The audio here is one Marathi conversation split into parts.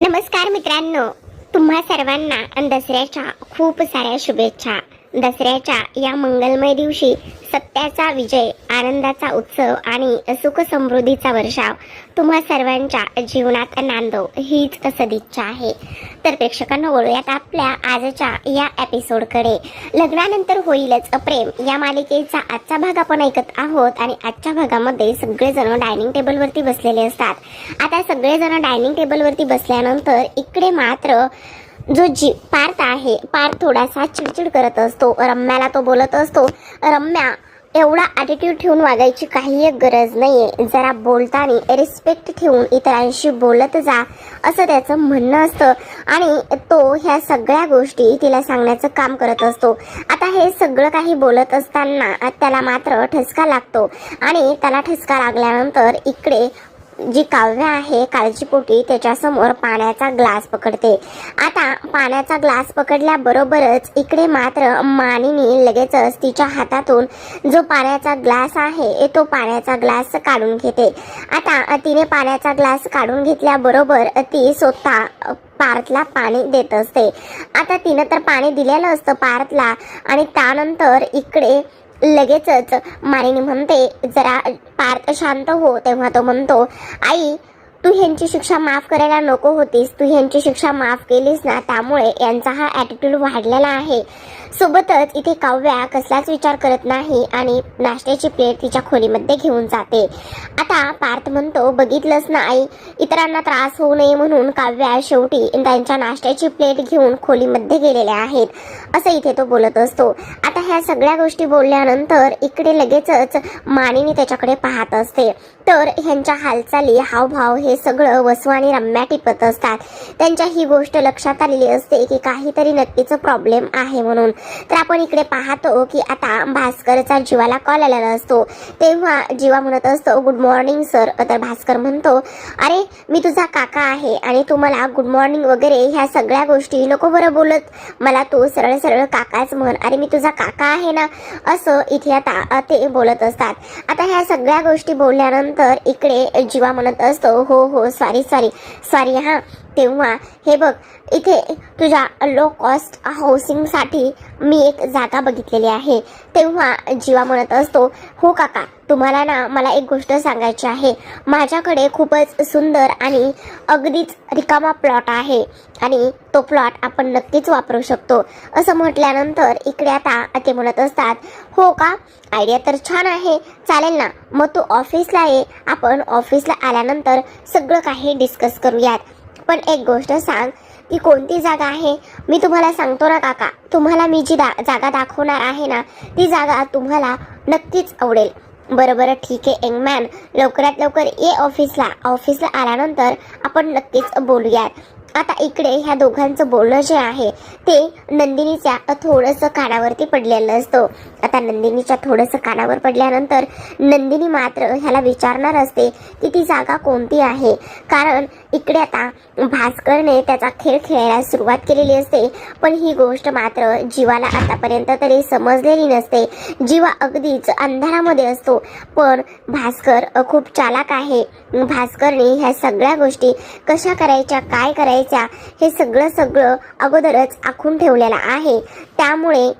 नमस्कार मित्रांनो. तुम्हा सर्वांना दसऱ्याच्या खूप साऱ्या शुभेच्छा. दसऱ्याच्या या मंगलमय दिवशी सत्याचा विजय आनंदाचा उत्सव आणि सुखसमृद्धीचा वर्षाव तुम्हा सर्वांच्या जीवनात नांदो हीच सदिच्छा आहे. तर प्रेक्षकांना वळूयात आपल्या आजच्या या एपिसोडकडे. लग्नानंतर होईलच प्रेम. या मालिकेचा आजचा भाग आपण ऐकत आहोत आणि आजच्या भागामध्ये सगळेजण डायनिंग टेबलवरती बसलेले असतात. आता सगळेजण डायनिंग टेबलवरती बसल्यानंतर इकडे मात्र जो जी पार्थ आहे पार्थ थोडासा चिडचिड करत असतो. रम्याला तो बोलत असतो रम्या एवढा ॲटिट्यूड ठेवून वागायची काही एक गरज नाही आहे जरा बोलताना रिस्पेक्ट ठेवून इतरांशी बोलत जा. असं त्याचं म्हणणं असतं. आणि तो ह्या सगळ्या गोष्टी तिला सांगण्याचं काम करत असतो. आता हे सगळं काही बोलत असताना त्याला मात्र ठसका लागतो. आणि त्याला ठसका लागल्यानंतर इकडे जी काव्य आहे काळजीपोटी त्याच्यासमोर पाण्याचा ग्लास पकडते. आता पाण्याचा ग्लास पकडल्याबरोबरच इकडे मात्र मानिनी लगेचच तिच्या हातातून जो पाण्याचा ग्लास आहे तो पाण्याचा ग्लास काढून घेते. आता तिने पाण्याचा ग्लास काढून घेतल्याबरोबर ती स्वतः पार्थला पाणी देत असते. आता तिनं तर पाणी दिलेलं असतं पार्थला आणि त्यानंतर इकडे लगेचच मारिनी म्हणते जरा पार्थ शांत हो तेव्हा तो म्हणतो आई तू ह्यांची शिक्षा माफ करायला नको होतीस. तू ह्यांची शिक्षा माफ केलीस ना त्यामुळे यांचा हा ॲटिट्यूड वाढलेला आहे. सोबतच इथे काव्या कसलाच विचार करत नाही आणि नाश्त्याची प्लेट तिच्या खोलीमध्ये घेऊन जाते. आता पार्थ म्हणतो बघितलंच ना आई इतरांना त्रास होऊ नये म्हणून काव्या शेवटी त्यांच्या नाश्त्याची प्लेट घेऊन खोलीमध्ये गेलेल्या आहेत. असं इथे तो बोलत असतो. आता ह्या सगळ्या गोष्टी बोलल्यानंतर इकडे लगेचच मानिनी त्याच्याकडे पाहत असते. तर ह्यांच्या हालचाली हावभाव हे सगळं वसू आणि रम्या टिपत असतात. त्यांच्या ही गोष्ट लक्षात आलेली असते की काहीतरी नक्कीच प्रॉब्लेम आहे म्हणून. तर आपण इकडे पाहतो की आता भास्करचा जीवाला कॉल आलेला असतो. तेव्हा जीवा म्हणत असतो गुड मॉर्निंग सर तर भास्कर म्हणतो अरे मी तुझा काका आहे आणि तू मला गुड मॉर्निंग वगैरे ह्या सगळ्या गोष्टी नको बरं बोलत. मला तू सरळ सरळ काकाच म्हण. अरे मी तुझा काका आहे ना? असं इथे आता ते बोलत असतात. आता ह्या सगळ्या गोष्टी बोलल्यानंतर इकडे जीवा म्हणत असतो हो हो सॉरी सॉरी सॉरी हां. तेव्हा हे बघ इथे तुझ्या लो कॉस्ट हाऊसिंगसाठी मी एक जागा बघितलेली आहे. तेव्हा जीवा म्हणत असतो हो काका तुम्हाला ना मला एक गोष्ट सांगायची आहे. माझ्याकडे खूपच सुंदर आणि अगदीच रिकामा प्लॉट आहे आणि तो प्लॉट आपण नक्कीच वापरू शकतो. असं म्हटल्यानंतर इकडे आता ते म्हणत असतात हो का? आयडिया तर छान आहे. चालेल ना. मग तू ऑफिसला ये. आपण ऑफिसला आल्यानंतर सगळं काही डिस्कस करूयात. पण एक गोष्ट सांग की कोणती जागा आहे? मी तुम्हाला सांगतो ना काका. तुम्हाला मी जी दा जागा दाखवणार आहे ना ती जागा तुम्हाला नक्कीच आवडेल. बरं बरं ठीक आहे यंगमॅन. लवकरात लवकर ये ऑफिसला. ऑफिसला आल्यानंतर आपण नक्कीच बोलूयात. आता इकडे ह्या दोघांचं बोलणं जे आहे ते नंदिनीच्या थोडंसं कानावरती पडलेलं असतं. आता नंदिनीच्या थोडंसं कानावर पडल्यानंतर नंदिनी मात्र ह्याला विचारणार असते की ती जागा कोणती आहे? कारण इकडे आता भास्करने त्याचा खेळ खेळायला सुरुवात केलेली असते. पण ही गोष्ट मात्र जीवाला आतापर्यंत तरी समजलेली नसते. जीवा अगदीच अंधारामध्ये असतो. पण भास्कर खूप चालाक आहे. भास्करने ह्या सगळ्या गोष्टी कशा करायच्या काय करायच्या हे सगळं सगळं अगोदरच आखून ठेवलेलं आहे. त्यामुळे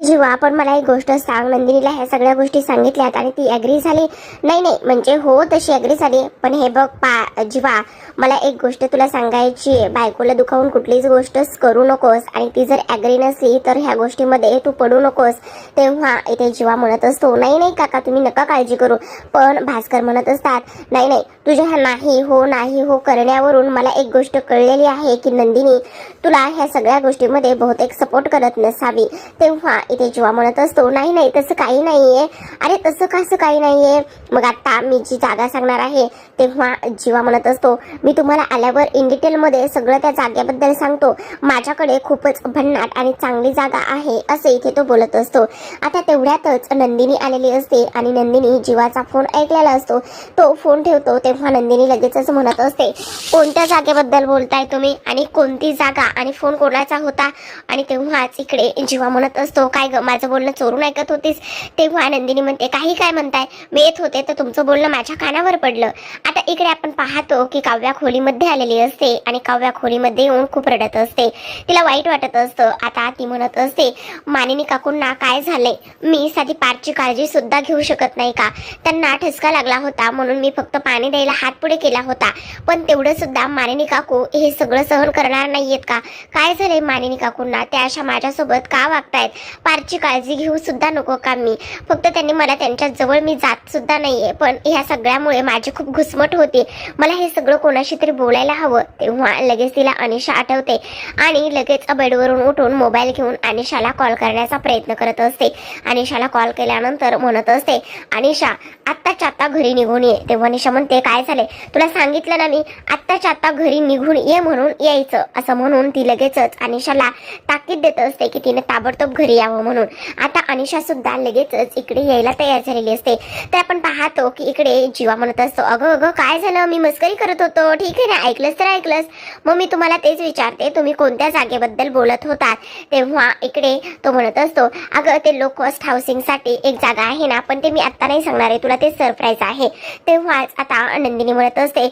जीवा पण मला एक गोष्ट सांग नंदिनीला ह्या सगळ्या गोष्टी सांगितल्यात आणि ती ॲग्री झाली. नाही नाही म्हणजे हो तशी ॲग्री झाली. पण हे बघ पा जीवा मला एक गोष्ट तुला सांगायची आहे. बायकोला दुखावून कुठलीच गोष्ट करू नकोस आणि ती जर ॲग्री नसली तर ह्या गोष्टीमध्ये तू पडू नकोस. तेव्हा इथे जीवा म्हणत असतो नाही नाही काका तुम्ही नका काळजी करू. पण भास्कर म्हणत असतात नाही नाही तुझ्या ह्या नाही हो नाही हो करण्यावरून मला एक गोष्ट कळलेली आहे की नंदिनी तुला ह्या सगळ्या गोष्टीमध्ये बहुतेक सपोर्ट करत नसावी. तेव्हा इथे जीवा म्हणत असतो नाही नाही तसं काही नाहीये. अरे तसं कसं काही नाहीये? मग आता मी जी जागा सांगणार आहे तेव्हा जीवा म्हणत असतो मी तुम्हाला आल्यावर इन डिटेलमध्ये सगळं त्या जागेबद्दल सांगतो. माझ्याकडे खूपच भन्नाट आणि चांगली जागा आहे असे इथे तो बोलत असतो. आता तेवढ्यातच नंदिनी आलेली असते आणि नंदिनी जीवाचा फोन ऐकलेला असतो. तो फोन ठेवतो तेव्हा नंदिनी लगेचच म्हणत असते कोणत्या जागेबद्दल बोलताय तुम्ही? आणि कोणती जागा? आणि फोन कोणाचा होता? आणि तेव्हाच इकडे जीवा म्हणत असतो काय ग माझं बोलणं चोरून ऐकत होतीस? तेव्हा नंदिनी म्हणते काही काय म्हणताय? मी येत होते तर तुमचं बोलणं माझ्या कानावर पडलं. आता इकडे आपण पाहतो की काव्या खोलीमध्ये आलेली असते आणि काव्या खोलीमध्ये येऊन खूप रडत असते. तिला वाईट वाटत असतं. आता ती म्हणत असते मानिनी काकूंना काय झालंय? मी साधी पारची काळजी सुद्धा घेऊ शकत नाही का? त्यांना ठसका लागला होता म्हणून मी फक्त पाणी द्यायला हात पुढे केला होता. पण तेवढं सुद्धा मानिनी काकू हे सगळं सहन करणार नाहीयेत का? काय झालंय मानिनी काकूंना? त्या अशा माझ्यासोबत का वागतायत? पारची काळजी घेऊ सुद्धा नको का मी? फक्त त्यांनी मला त्यांच्या जवळ मी जात सुद्धा नाहीये. पण ह्या सगळ्यामुळे माझी खूप घुसमट होती. मला हे सगळं कोणाशी तरी बोलायला हवं. तेव्हा लगेच तिला अनिशा आठवते. आणि लगेच बेडवरून उठून मोबाईल घेऊन अनिशाला कॉल करण्याचा प्रयत्न करत असते. अनिशाला कॉल केल्यानंतर म्हणत असते अनिशा आत्ताच्या आत्ता घरी निघून ये. तेव्हा अनिशा म्हणते काय झाले तुला सांगितलं ना मी आत्ताच्या आत्ता घरी निघून ये म्हणून यायचं. असं म्हणून ती लगेचच अनिशाला ताकीद देत असते की तिने ताबडतोब घरी यावं. म्हणून. आता अनिशा सुद्धा लगेचच इकडे यायला तयार झालेली असते. तर आपण पाहतो की इकडे जीवा म्हणत असतो अगं अगं काय झालं? मी मस्करी करत होतो. ठीक आहे ना ऐकलंस तर ऐकलंस. मग मी तुम्हाला तेच विचारते तुम्ही कोणत्या जागेबद्दल बोलत होतात? तेव्हा इकडे तो म्हणत असतो अगं ते लो कॉस्ट हाऊसिंगसाठी एक जागा आहे ना पण ते मी आत्ता नाही सांगणार आहे तुला ते सरप्राईज आहे. तेव्हाच आता नंदिनी म्हणत असते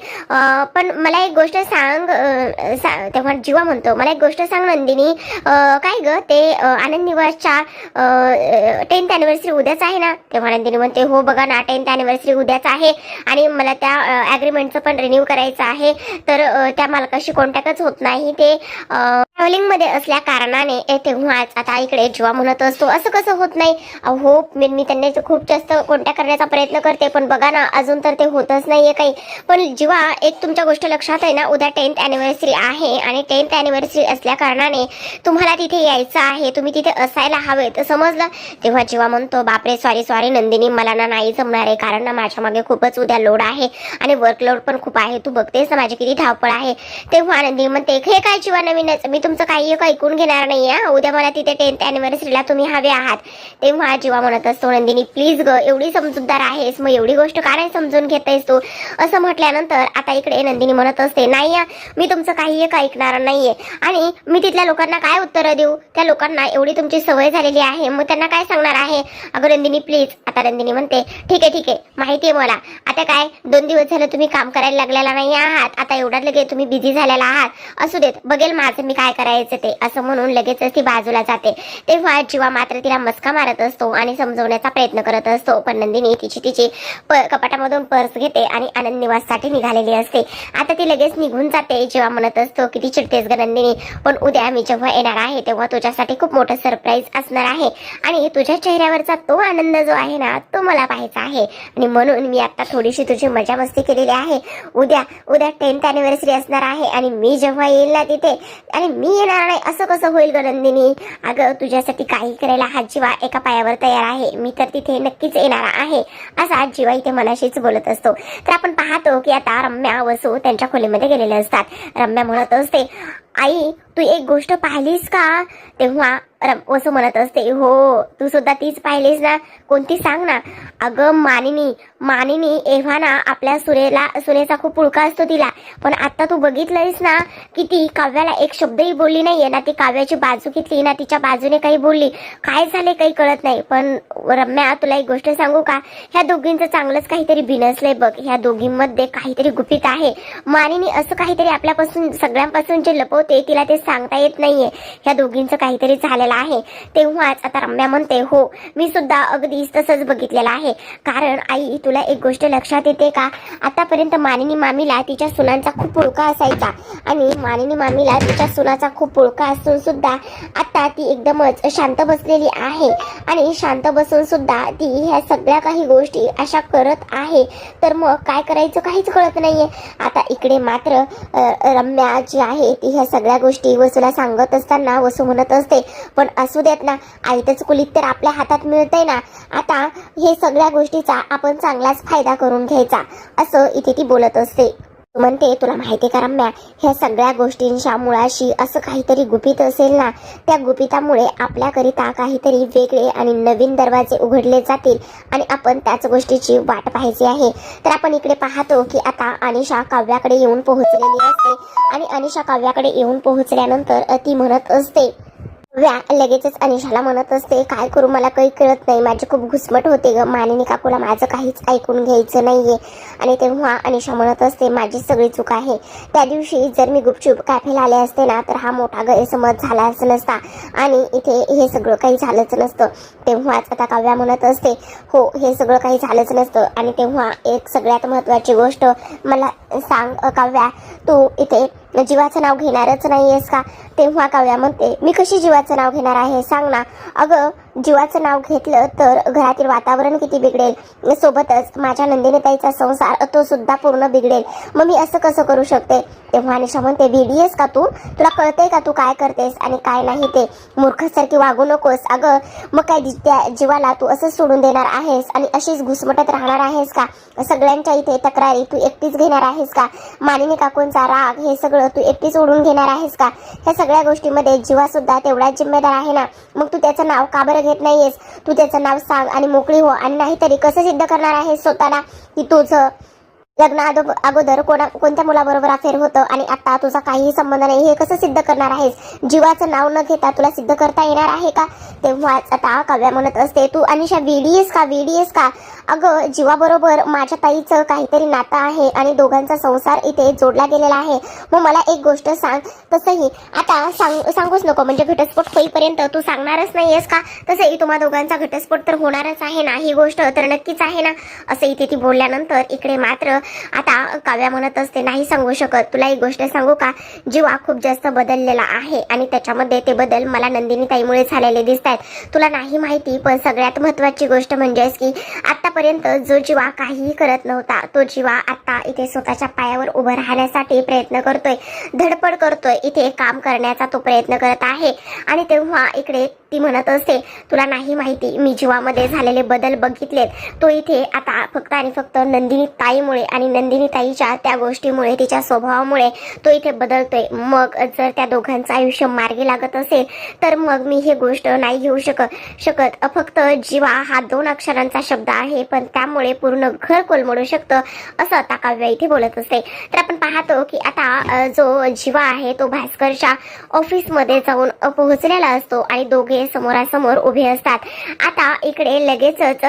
पण मला एक गोष्ट सांग तेव्हा जीवा म्हणतो मला एक गोष्ट सांग नंदिनी काय ग ते आनंद निवासच्या टेन्थ अॅनिव्हर्सरी उद्याच आहे ना? तेव्हा नंदिनी म्हणते हो बघा ना टेन्थ अॅनिव्हर्सरी उद्याच आहे. आणि मला त्या ॲग्रीमेंटचं पण रिन्यू करायचं आहे. तर त्या मालकाशी कॉन्टॅक्टच होत नाही. ते ट्रॅव्हलिंगमध्ये असल्या कारणाने तेव्हाच आता इकडे जीवा म्हणत असतो असं कसं होत नाही? अहो मी मी त्यांनी खूप जास्त कॉन्टॅक्ट करण्याचा प्रयत्न करते पण बघा ना अजून तर ते होतच नाहीये काही. पण जेव्हा एक तुमच्या गोष्ट लक्षात आहे ना उद्या टेन्थ अॅनिव्हर्सरी आहे आणि टेन्थ अॅनिव्हर्सरी असल्या कारणाने तुम्हाला तिथे यायचं आहे तुम्ही तिथे असायला हवे. तर समजलं? तेव्हा जेव्हा म्हणतो बापरे सॉरी सॉरी नंदिनी मला ना नाही जमणार आहे कारण ना माझ्या मागे खूपच उद्या लोड आहे आणि वर्कलोड पण खूप आहे. तू बघतेस ना माझी किती धावपळ आहे. तेव्हा नंदिनी म्हणते हे काय जीवा नवीनच? मी तुमचं काही एक ऐकून घेणार नाही आहे उद्या मला तिथे टेन्थ अॅनिव्हर्सरीला तुम्ही हवे आहात. तेव्हा जेव्हा म्हणत असतो नंदिनी प्लीज ग एवढी समजूतदार आहेस. मग एवढी गोष्ट का नाही समजून घेतेस तू? असं म्हटल्यानंतर आता इकडे नंदिनी म्हणत असते नाही मी तुमचं काही एक ऐकणार नाहीये. आणि मी तिथल्या लोकांना काय उत्तरं देऊ? त्या लोकांना एवढी तुमची सवय झालेली आहे. मग त्यांना काय सांगणार आहे? अगं नंदिनी प्लीज आता नंदिनी म्हणते ठीक आहे ठीक आहे. माहिती आहे मला. आता काय? दोन दिवस झालं तुम्ही काम करायला लागलेला नाही आहात. आता एवढा लगेच तुम्ही बिझी झालेला आहात. असू देत. बघेल माझं मी काय करायचं ते. असं म्हणून लगेचच ती बाजूला जाते. तेव्हा जीवा मात्र तिला मस्का मारत असतो आणि समजवण्याचा प्रयत्न करत असतो. पण नंदिनी तिची तिची प कपाटामधून पर्स घेते आणि आनंद निवाससाठी निघालेली असते. आता ती लगेच निघून जाते. जेव्हा म्हणत असतो किती चिडतेस ग नंदिनी. पण उद्या मी जेव्हा येणार आहे तेव्हा तुझ्यासाठी खूप मोठं सरप्राईज असणार आहे. आणि तुझ्या चेहऱ्यावरचा तो आनंद जो आहे ना तो मला पाहायचा आहे. आणि म्हणून मी आता थोडीशी तुझी मजा मस्ती केलेली आहे. उद्या उद्या टेन्थ अॅनिव्हर्सरी असणार आहे आणि मी जेव्हा येईल ना तिथे आणि मी येणार नाही असं कसं होईल गनंदिनी अगं तुझ्यासाठी काही करायला हा जीवा एका पायावर तयार आहे. मी तर तिथे नक्कीच येणार आहे असा जीवा इथे मनाशीच बोलत असतो. तर आपण पाहतो की आता रम्या वसू त्यांच्या खोलीमध्ये गेलेले असतात. रम्या म्हणत असते आई तू एक गोष्ट पाहिलीस का? तेव्हा रम वसू म्हणत असते हो तू सुद्धा तीच पाहिलीस ना? कोणती सांग ना? अगं मानिनी मानिनी एव्हा ना आपल्या सुरेला सुरेचा खूप पुळका असतो तिला. पण आता तू बघितलंयस ना की ती काव्याला एक शब्दही बोलली नाहीये ना ती काव्याची बाजू घेतली ना तिच्या बाजूने काही बोलली. काय झाले काही कळत नाही. पण रम्या तुला एक गोष्ट सांगू का? ह्या दोघींचं चांगलंच काहीतरी बिनसलंय बघ. ह्या दोघींमध्ये काहीतरी गुपित आहे. मानिनी असं काहीतरी आपल्यापासून सगळ्यांपासून जे होते तिला ते सांगता येत नाहीये. ह्या दोघींचं काहीतरी झालेलं आहे. तेव्हाच आता रम्या म्हणते हो मी सुद्धा अगदीच तसंच बघितलेलं आहे. कारण आई तुला एक गोष्ट लक्षात येते का? आतापर्यंत मानिनी मामीला तिच्या सुनांचा खूप पुळका असायचा. आणि मानिनी मामीला तिच्या सुनाचा खूप पुळका असून सुद्धा आता ती एकदमच शांत बसलेली आहे. आणि शांत बसून सुद्धा ती ह्या सगळ्या काही गोष्टी अशा करत आहे. तर मग काय करायचं काहीच कळत नाहीये. आता इकडे मात्र रम्या जी आहे ती ह्या सगळ्या गोष्टी वसूला सांगत असताना वसू म्हणत असते. पण असू देत ना आयतच कुलीत तर आपल्या हातात मिळतंय ना. आता हे सगळ्या गोष्टीचा आपण चांगलाच फायदा करून घ्यायचा असं इथे ती बोलत असते. म्हणते तुला माहिती का रम्या ह्या सगळ्या गोष्टींच्या मुळाशी असं काहीतरी गुपित असेल ना त्या गुपितामुळे आपल्याकरिता काहीतरी वेगळे आणि नवीन दरवाजे उघडले जातील आणि आपण त्याच गोष्टीची वाट पाहायची आहे. तर आपण इकडे पाहतो की आता अनिशा काव्याकडे येऊन पोहोचलेली असते आणि अनिशा काव्याकडे येऊन पोहोचल्यानंतर ती म्हणत असते व्या लगेचच अनिशाला म्हणत असते काय करू? मला काही कळत नाही. माझी खूप घुसमट होते ग. मानिनी काकूला माझं काहीच ऐकून घ्यायचं नाहीये. आणि तेव्हा अनिशा म्हणत असते माझी सगळी चूक आहे. त्या दिवशी जर मी गुपचूप कॅफेला आले असते ना तर हा मोठा गैरसमज झालाच नसता. आणि इथे हे सगळं काही झालंच नसतं. तेव्हाच आता काव्या म्हणत असते हो हे सगळं काही झालंच नसतं. आणि तेव्हा एक सगळ्यात महत्त्वाची गोष्ट मला सांग काव्या. तू इथे जीवाचं नाव घेणारच नाहीयेस का? तेव्हा काव्या म्हणते मी कशी जीवाचं नाव घेणार आहे? सांग ना. अगं जीवाचं नाव घेतलं तर घरातील वातावरण किती बिघडेल? सोबतच माझ्या नंदिनीताईचा संसार तो सुद्धा पूर्ण बिघडेल. मग मी असं कसं करू शकते? तेव्हा निशा म्हणते वेडी का तू? तुला कळतंय का तू काय करतेस आणि काय नाही ते? मूर्खासारखी वागू नकोस. अगं मग काय त्या जीवाला तू असं सोडून देणार आहेस आणि अशीच घुसमटत राहणार आहेस का? सगळ्यांच्या इथे तक्रारी तू एकटीच घेणार आहेस का? मानिनी काकूंचा राग हे सगळं तू एकटीच ओढून घेणार आहेस का? ह्या सगळ्या गोष्टीमध्ये जीवा सुद्धा तेवढाच जिम्मेदार आहे ना? मग तू त्याचं नाव का बरं घेत नाहीयेस. तू त्याचं नाव सांग आणि मोकळी हो. आणि नाहीतरी कसं सिद्ध करणार आहेस स्वतःला की तुझं लग्न अगोदर कोणा कोणत्या मुलाबरोबर अफेअर होतं आणि आता तुझा काहीही संबंध नाही हे कसं सिद्ध करणार आहेस? जीवाचं नाव न घेता तुला सिद्ध करता येणार आहे का? तेव्हाच आता काव्या म्हणत असते तू अनिशा वेडी आहेस का? वेडी आहेस का? अगं जीवाबरोबर माझ्या ताईचं काहीतरी नातं आहे आणि दोघांचा संसार इथे जोडला गेलेला आहे. मग मला एक गोष्ट सांग तसंही आता सांग सांगूच नको म्हणजे घटस्फोट होईपर्यंत तू सांगणारच नाहीयेस का? तसंही तुम्हा दोघांचा घटस्फोट तर होणारच आहे ना ही गोष्ट तर नक्कीच आहे ना? असं इथे ती बोलल्यानंतर इकडे मात्र आता काव्या म्हणत असते नाही सांगू शकत. तुला एक गोष्ट सांगू का? जीवा खूप जास्त बदललेला आहे आणि त्याच्यामध्ये ते बदल मला नंदिनी ताईमुळे झालेले दिसत आहेत तुला नाही माहिती पण सगळ्यात महत्वाची गोष्ट म्हणजेच की आतापर्यंत जो जीवा काहीही करत नव्हता तो जीवा आता इथे स्वतःच्या पायावर उभं राहण्यासाठी प्रयत्न करतोय. धडपड करतोय. इथे काम करण्याचा तो प्रयत्न करत आहे. आणि तेव्हा इकडे ती म्हणत असते तुला नाही माहिती मी जीवामध्ये झालेले बदल बघितलेत. तो इथे आता फक्त आणि फक्त नंदिनी ताईमुळे आणि नंदिनी ताईच्या त्या गोष्टीमुळे तिच्या स्वभावामुळे तो इथे बदलतोय. मग जर त्या दोघांचं आयुष्य मार्गी लागत असेल तर मग मी ही गोष्ट नाही घेऊ शकत शकत. फक्त जीवा हा दोन अक्षरांचा शब्द आहे पण त्यामुळे पूर्ण घर कोलमडू शकतं असं आता काव्या इथे बोलत असते. तर आपण पाहतो की आता जो जीवा आहे तो भास्करच्या ऑफिसमध्ये जाऊन पोहोचलेला असतो आणि दोघे समोरासमोर उभे असतात. आता इकडे लगेचच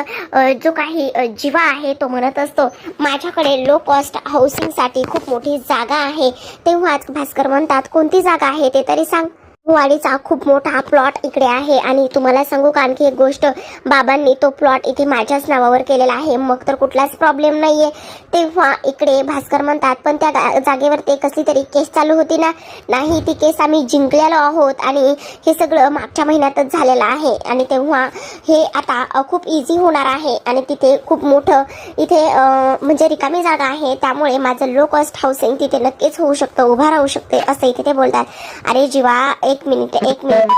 जो काही जीवा आहे तो म्हणत असतो माझ्याकडे लो कॉस्ट हाऊसिंगसाठी खूप मोठी जागा आहे. तेव्हाच भास्कर म्हणतात कोणती जागा आहे ते तरी सांग. वाडीचा खूप मोठा प्लॉट इकडे आहे. आणि तुम्हाला सांगू का आणखी एक गोष्ट बाबांनी तो प्लॉट इथे माझ्याच नावावर केलेला आहे. मग तर कुठलाच प्रॉब्लेम नाहीये. तेव्हा इकडे भास्कर म्हणतात पण त्या जागेवर ते कसली तरी केस चालू होती ना? नाही ती केस आम्ही जिंकलेलो आहोत. आणि हे सगळं मागच्या महिन्यातच झालेलं आहे. आणि तेव्हा हे आता खूप इझी होणार आहे. आणि तिथे खूप मोठं इथे म्हणजे रिकामी जागा आहे. त्यामुळे माझं लो कॉस्ट हाऊसिंग तिथे नक्कीच होऊ शकतं उभा राहू शकते असं इथे ते बोलतात. अरे जीवा एक मिनिट एक मिनिट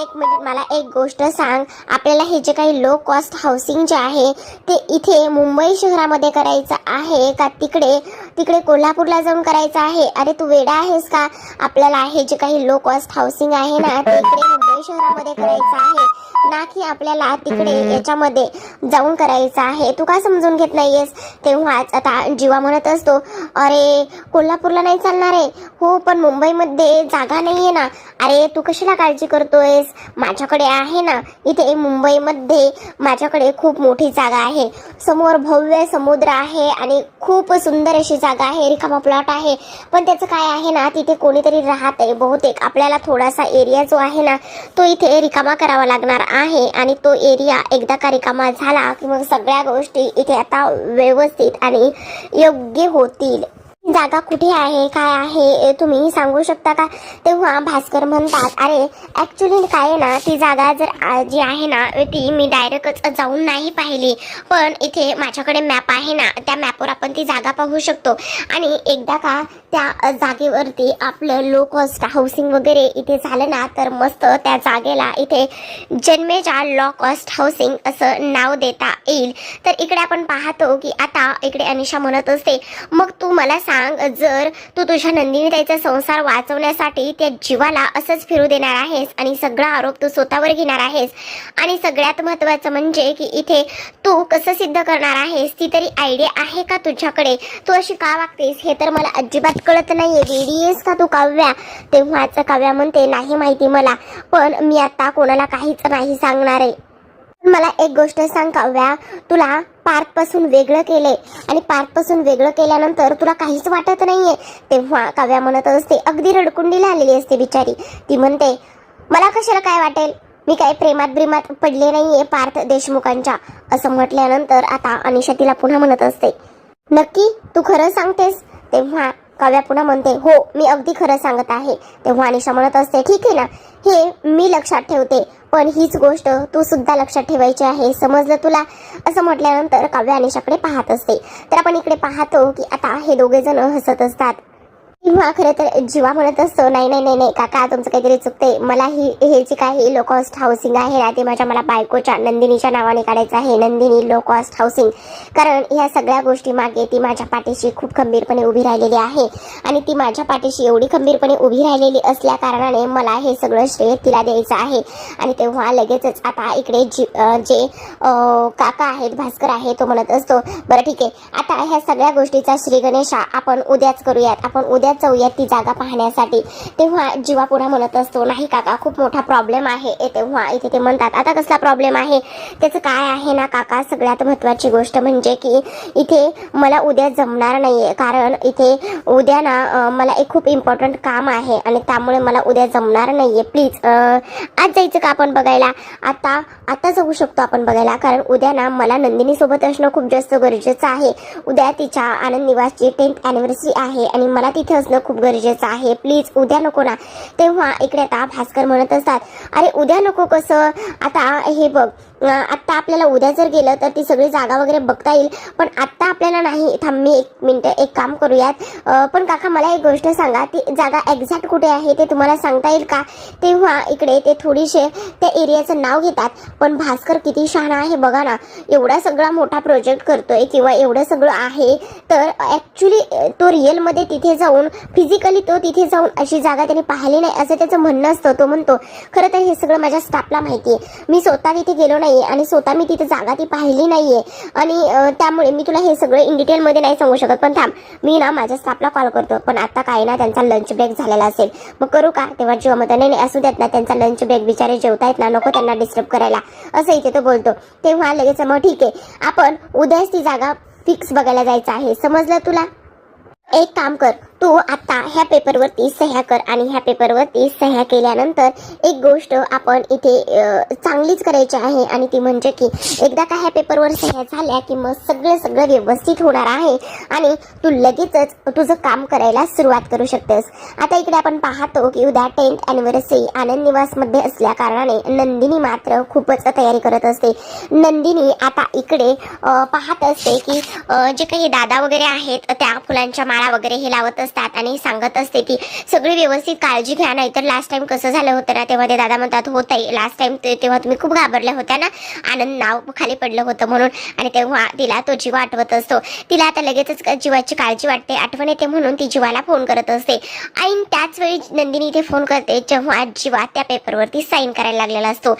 एक मिनिट. मला एक गोष्ट सांग. आपल्याला हे जे काही लो कॉस्ट हाऊसिंग जे आहे ते इथे मुंबई शहरामध्ये करायचं आहे का तिकडे? तिकडे कोल्हापूरला जाऊन करायचं आहे. अरे तू वेडा आहेस का? आपल्याला हे जे काही लो कॉस्ट हाऊसिंग आहे ना ते इकडे मुंबई शहरामध्ये करायचं आहे. ना की आपल्याला तिकडे याच्यामध्ये जाऊन करायचं आहे. तू का समजून घेत नाहीयेस? तेव्हाच आता जीवा म्हणत असतो अरे कोल्हापूरला नाही चालणार आहे. हो पण मुंबईमध्ये जागा नाहीये ना. अरे तू कशाला काळजी करतोयस? माझ्याकडे आहे ना. इथे मुंबईमध्ये माझ्याकडे खूप मोठी जागा आहे. समोर भव्य समुद्र आहे आणि खूप सुंदर अशी जागा आहे रिकामा प्लॉट आहे. पण त्याचं काय आहे ना तिथे कोणीतरी राहत आहे बहुतेक. आपल्याला थोडासा एरिया जो आहे ना तो इथे रिकामा करावा लागणार आहे. आणि तो एरिया एकदा का रिकामा झाला की मग सगळ्या गोष्टी इथे आता व्यवस्थित आणि योग्य होतील. जागा कुठे आहे काय आहे तुम्ही सांगू शकता का? तेव्हा भास्कर म्हणतात अरे ऍक्च्युली काय आहे ना ती जागा जर जी आहे ना ती मी डायरेक्टच जाऊन नाही पाहिली. पण इथे माझ्याकडे मॅप आहे ना त्या मॅपवर आपण ती जागा पाहू शकतो. आणि एकदा का त्या जागेवरती आपलं लो कॉस्ट हाऊसिंग वगैरे इथे झालं ना तर मस्त त्या जागेला इथे जन्मेच्या लॉ कॉस्ट हाऊसिंग असं नाव देता येईल. तर इकडे आपण पाहतो की आता इकडे अनिशा म्हणत असते मग तू मला सांग सांग जर तू तुझ्या नंदिनी ताईचा संसार वाचवण्यासाठी त्या जीवाला असंच फिरू देणार आहेस आणि सगळा आरोप तू स्वतःवर घेणार आहेस आणि सगळ्यात महत्वाचं म्हणजे की इथे तू कसं सिद्ध करणार आहेस ती तरी आयडिया आहे का तुझ्याकडे? तू अशी का वागतेस? हे तर मला अजिबात कळत नाहीये. वेडी आहेस का तू काव्या? तेव्हाच काव्या म्हणते नाही माहिती मला पण मी आता कोणाला काहीच नाही सांगणार आहे. मला एक गोष्ट सांग काव्या तुला पार्कपासून वेगळं केलंय. आणि पार्कपासून वेगळं केल्यानंतर तुला काहीच वाटत नाहीये. तेव्हा काव्या म्हणत असते अगदी रडकुंडीला आलेली असते बिचारी. ती म्हणते मला कशाला काय वाटेल? मी काय प्रेमात ब्रेमात पडले नाहीये पार्थ देशमुखांच्या. असं म्हटल्यानंतर आता अनिशा तिला पुन्हा म्हणत असते नक्की तू खरं सांगतेस? तेव्हा काव्या पुन्हा म्हणते हो मी अगदी खरं सांगत आहे. तेव्हा अनिशा म्हणत असते ठीक आहे ना हे मी लक्षात ठेवते पण हीच गोष्ट तू सुद्धा लक्षात ठेवायची आहे समजलं तुला? असं म्हटल्यानंतर काव्य अनिशाकडे पाहत असते. तर आपण इकडे पाहतो की आता हे दोघे जण हसत असतात. किंवा खरं तर जीवा म्हणत असतो. नाही नाही नाही नाही काका तुमचं काहीतरी चुकते मला ही हे जे काही लो कॉस्ट हाऊसिंग आहे ना ते माझ्या मला बायकोच्या नंदिनीच्या नावाने काढायचं आहे. नंदिनी लो कॉस्ट हाऊसिंग कारण ह्या सगळ्या गोष्टी मागे ती माझ्या पाठीशी खूप खंबीरपणे उभी राहिलेली आहे. आणि ती माझ्या पाठीशी एवढी खंबीरपणे उभी राहिलेली असल्या कारणाने मला हे सगळं श्रेय तिला द्यायचं आहे. आणि तेव्हा लगेचच आता इकडे जी जे काका आहेत भास्कर आहे तो म्हणत असतो बरं ठीक आहे. आता ह्या सगळ्या गोष्टीचा श्री गणेशा आपण उद्याच करूयात. आपण उद्याच जाऊयात ती जागा पाहण्यासाठी. तेव्हा जीवा पुढा म्हणत असतो नाही काका खूप मोठा प्रॉब्लेम आहे. तेव्हा इथे ते म्हणतात आता कसला प्रॉब्लेम आहे? त्याचं काय आहे ना काका? सगळ्यात महत्वाची गोष्ट म्हणजे की इथे मला उद्या जमणार नाहीये. कारण इथे उद्या ना मला एक खूप इम्पॉर्टंट काम आहे आणि त्यामुळे मला उद्या जमणार नाहीये. प्लीज आज जायचं का आपण बघायला? आता आता जाऊ शकतो आपण बघायला. कारण उद्या ना मला नंदिनी सोबत असणं खूप जास्त गरजेचं आहे. उद्या तिच्या आनंद निवासची टेन्थ अॅनिव्हर्सरी आहे आणि मला तिथे असणं खूप गरजेचं आहे. प्लीज उद्या नको ना. तेव्हा इकडे आता भास्कर म्हणत असतात अरे उद्या नको कसं? आता हे बघ आत्ता आपल्याला उद्या जर गेलं तर ती सगळी जागा वगैरे बघता येईल. पण आत्ता आपल्याला नाही. थांब मी एक मिनटं एक काम करूयात. पण काका मला एक गोष्ट सांगा. ती जागा एक्झॅक्ट कुठे आहे ते तुम्हाला सांगता येईल का? तेव्हा इकडे ते थोडीशे त्या एरियाचं नाव घेतात. पण भास्कर किती शहाणा आहे बघा ना. एवढा सगळा मोठा प्रोजेक्ट करतोय किंवा एवढं सगळं आहे तर ॲक्च्युली तो रिअलमध्ये तिथे जाऊन फिजिकली तो तिथे जाऊन अशी जागा त्याने पाहिली नाही असं त्याचं म्हणणं असतं तो म्हणतो. खरं तर हे सगळं माझ्या स्टाफला माहिती आहे मी स्वतः तिथे गेलो नाही. आणि स्वतः मी तिथे जागा ती पाहिली नाहीये. आणि त्यामुळे मी तुला हे सगळं इन डिटेलमध्ये नाही सांगू शकत. पण थांब मी ना माझ्या स्टाफला कॉल करतो. पण आता काय ना त्यांचा लंच ब्रेक झालेला असेल. मग करू का? तेव्हा जेव्हा म्हणतो नाही नाही असू देत ना त्यांचा लंच ब्रेक बिचारे जेवतायत ना नको त्यांना डिस्टर्ब करायला. असं इथे तो बोलतो. तेव्हा लगेच मग ठीक आहे आपण उद्याच ती जागा फिक्स बघायला जायचं आहे. समजलं तुला? एक काम कर तू आता ह्या पेपरवरती सह्या कर आणि ह्या पेपरवरती सह्या केल्यानंतर एक गोष्ट आपण इथे चांगलीच करायची आहे आणि ती म्हणजे की एकदा का ह्या पेपरवर सह्या झाल्या की मग सगळं सगळं व्यवस्थित होणार आहे आणि तू लगेचच तुझं काम करायला सुरुवात करू शकतेस. आता इकडे आपण पाहतो की उद्या टेन्थ अॅनिव्हर्सरी आनंद निवासमध्ये असल्या कारणाने नंदिनी मात्र खूपच तयारी करत असते. नंदिनी आता इकडे पाहत असते की जे काही दादा वगैरे आहेत त्या फुलांच्या माळा वगैरे हे लावत असतात. आणि सांगत असते की सगळी व्यवस्थित काळजी घ्या नाही तर लास्ट टाइम कसं झालं होतं ना तेव्हा ते दादा म्हणतात होत आहे लास्ट टाइम तेव्हा तुम्ही खूप घाबरल्या होत्या ना. आनंद नाव खाली पडलं होतं म्हणून. आणि तेव्हा तिला तो जीव आठवत असतो. तिला आता लगेचच जीवाची काळजी वाटते. आठवण येते म्हणून ती जीवाला फोन करत असते. आणि त्याच वेळी नंदिनी इथे फोन करते जेव्हा जीवा त्या पेपरवरती साईन करायला लागलेला असतो.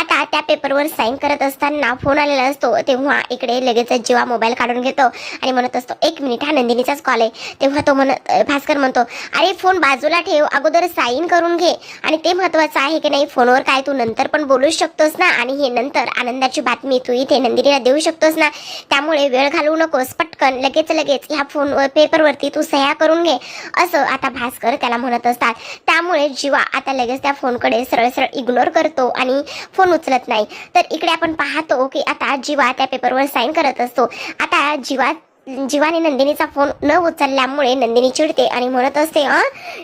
आता त्या पेपरवर साईन करत असताना फोन आलेला असतो. तेव्हा इकडे लगेच जीवा मोबाईल काढून घेतो आणि म्हणत असतो एक मिनिट हा नंदिनीचाच कॉल आहे. तेव्हा तो म्हणत भास्कर म्हणतो अरे फोन बाजूला ठेव अगोदर साईन करून घे. आणि ते महत्वाचं आहे की नाही फोनवर काय तू नंतर पण बोलू शकतोस ना आणि हे नंतर आनंदाची बातमी तू इथे नंदिनीला देऊ शकतोस ना. त्यामुळे वेळ घालवू नकोस पटकन लगेच लगेच ह्या फोन पेपरवरती तू सह्या करून घे असं आता भास्कर त्याला म्हणत असतात. त्यामुळे जीवा आता लगेच त्या फोनकडे सरळ सरळ इग्नोर करतो आणि फोन उचलत नाही. तर इकडे आपण पाहतो की आता जीवा त्या पेपरवर साईन करत असतो. आता जीवा जीवाने नंदिनीचा फोन न उचलल्यामुळे नंदिनी चिडते आणि म्हणत असते अ?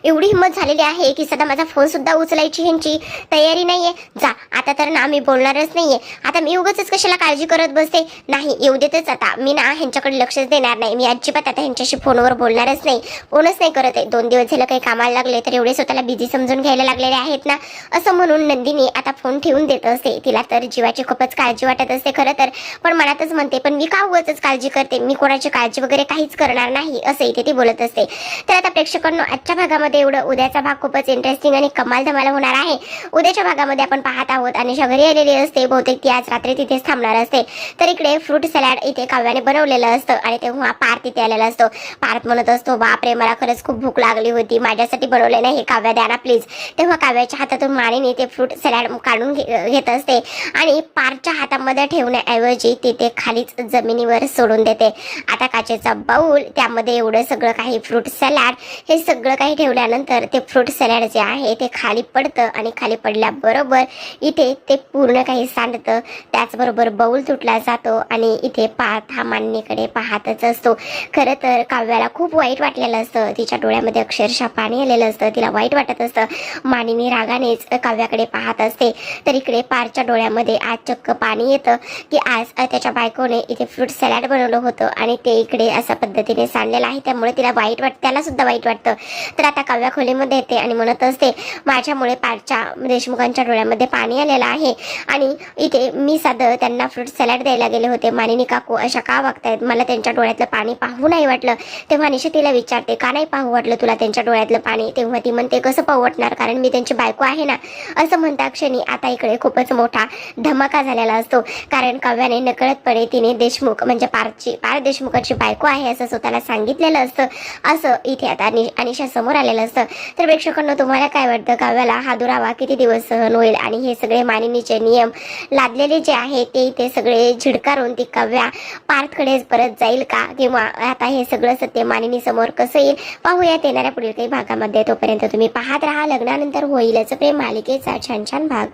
एवढी हिंमत झालेली आहे की सध्या माझा फोन सुद्धा उचलायची ह्यांची तयारी नाहीये. जा आता तर ना मी बोलणारच नाहीये. आता मी उगाच कशाला काळजी करत बसते? नाही येऊ देतच आता. मी ना ह्यांच्याकडे लक्षच देणार नाही. मी अजिबात आता ह्यांच्याशी फोनवर बोलणारच नाही. फोनच नाही करत आहे. दोन दिवस झालं काही कामाला लागले तर एवढे स्वतःला बिझी समजून घ्यायला लागलेले आहेत ना? असं म्हणून नंदिनी आता फोन ठेवून देत असते. तिला तर जीवाची खूपच काळजी वाटत असते खरं तर. पण मनातच म्हणते पण मी का उगाचच काळजी करते? मी कोणाची काळजी वगैरे काहीच करणार नाही असं इथे ती बोलत असते. तर आता प्रेक्षकांनो आजच्या भागामध्ये एवढं उद्याचा भाग खूपच इंटरेस्टिंग आणि कमाल धमाल होणार आहे. उद्याच्या भागामध्ये आपण पाहत आहोत आणि घरी आलेली असते बहुतेक ती आज रात्री तिथेच थांबणार असते. तर इकडे फ्रूट सॅलॅड इथे काव्याने बनवलेलं असतं आणि तेव्हा पार्थ तिथे आलेला असतो. पार्थ म्हणत असतो बापरे मला खरंच खूप भूक लागली होती माझ्यासाठी बनवले नाही हे काव्या द्या ना प्लीज तेव्हा काव्याच्या हातातून माळीने ते फ्रूट सॅलड काढून घेत असते आणि पारच्या हातामध्ये ठेवण्याऐवजी तिथे खालीच जमिनीवर सोडून देते. आता काचेचा बाऊल त्यामध्ये एवढं सगळं काही फ्रूट सॅलाड हे सगळं काही ठेवल्यानंतर ते फ्रूट सॅलड जे आहे ते खाली पडतं आणि खाली पडल्याबरोबर इथे ते पूर्ण काही सांडतं. त्याचबरोबर बाऊल तुटला जातो आणि इथे पाहत हा मान्यकडे पाहतच असतो. खरं तर काव्याला खूप वाईट वाटलेलं असतं. तिच्या डोळ्यामध्ये अक्षरशः पाणी आलेलं असतं. तिला वाईट वाटत असतं. मानिनी रागानेच काव्याकडे पाहत असते. तर इकडे पारच्या डोळ्यामध्ये आज चक्क पाणी येतं की आज त्याच्या बायकोने इथे फ्रूट सॅलाड बनवलं होतं आणि ते इकडे अशा पद्धतीने सांडलेला आहे. त्यामुळे तिला वाईट वाटतं त्याला सुद्धा वाईट वाटतं. तर आता काव्या खोलीमध्ये येते आणि म्हणत असते माझ्यामुळे पारच्या देशमुखांच्या डोळ्यामध्ये पाणी आलेलं आहे. आणि इथे मी साधं त्यांना फ्रूट सॅलड द्यायला गेले होते. मानिनी काकू अशा का वागतायत? मला त्यांच्या डोळ्यातलं पाणी पाहू नाही वाटलं. तेव्हा निशा तिला विचारते का नाही पाहू वाटलं तुला त्यांच्या डोळ्यातलं पाणी? तेव्हा ती म्हणते कसं पाहू वाटणार? कारण मी त्यांची बायको आहे ना. असं म्हणता क्षणी आता इकडे खूपच मोठा धमाका झालेला असतो. कारण काव्याने नकळतपणे तिने देशमुख म्हणजे पारची पार देशमुख देशमुखाची बायको आहे असं स्वतःला सांगितलेलं असतं असं इथे आता अनिशा समोर आलेलं असतं. तर प्रेक्षकांना तुम्हाला काय वाटतं? काव्याला हा दुरावा किती दिवस सहन होईल? आणि हे सगळे मानिनीचे नियम लादलेले जे आहे ते इथे सगळे झिडकारून ती काव्या पार्थकडेच परत जाईल का? किंवा आता हे सगळं सत्य मानिनी समोर कसं येईल? पाहूयात येणाऱ्या पुढील काही भागामध्ये. तोपर्यंत तुम्ही पाहत राहा. लग्नानंतर होईलच प्रेम मालिकेचा छान छान भाग.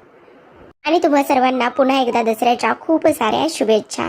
आणि तुम्हा सर्वांना पुन्हा एकदा दसऱ्याच्या खूप साऱ्या शुभेच्छा.